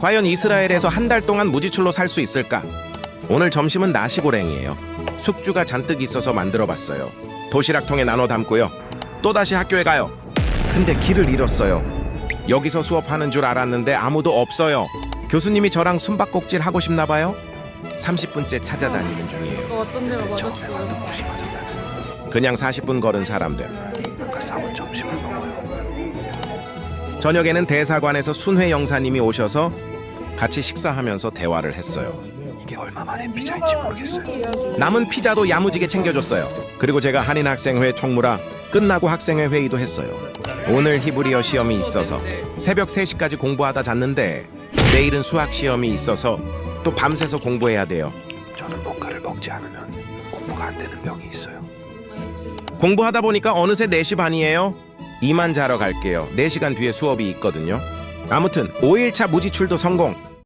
과연 이스라엘에서 한 달 동안 무지출로 살 수 있을까? 오늘 점심은 나시고랭이에요. 숙주가 잔뜩 있어서 만들어봤어요. 도시락통에 나눠 담고요. 또다시 학교에 가요. 근데 길을 잃었어요. 여기서 수업하는 줄 알았는데 아무도 없어요. 교수님이 저랑 숨바꼭질 하고 싶나 봐요. 30분째 찾아다니는 중이에요. 너 어떤 데가 맞았어? 곳이 맞았나요? 그냥 40분 걸은 사람들. 아까 싸운 점심을 먹어요. 저녁에는 대사관에서 순회 영사님이 오셔서 같이 식사하면서 대화를 했어요. 이게 얼마 만에 피자인지 모르겠어요. 남은 피자도 야무지게 챙겨줬어요. 그리고 제가 한인 학생회 총무라 끝나고 학생회 회의도 했어요. 오늘 히브리어 시험이 있어서 새벽 3시까지 공부하다 잤는데 내일은 수학 시험이 있어서 또 밤새서 공부해야 돼요. 저는 뭔가를 먹지 않으면 공부가 안 되는 병이 있어요. 공부하다 보니까 어느새 4시 반이에요. 이만 자러 갈게요. 4시간 뒤에 수업이 있거든요. 아무튼 5일차 무지출도 성공.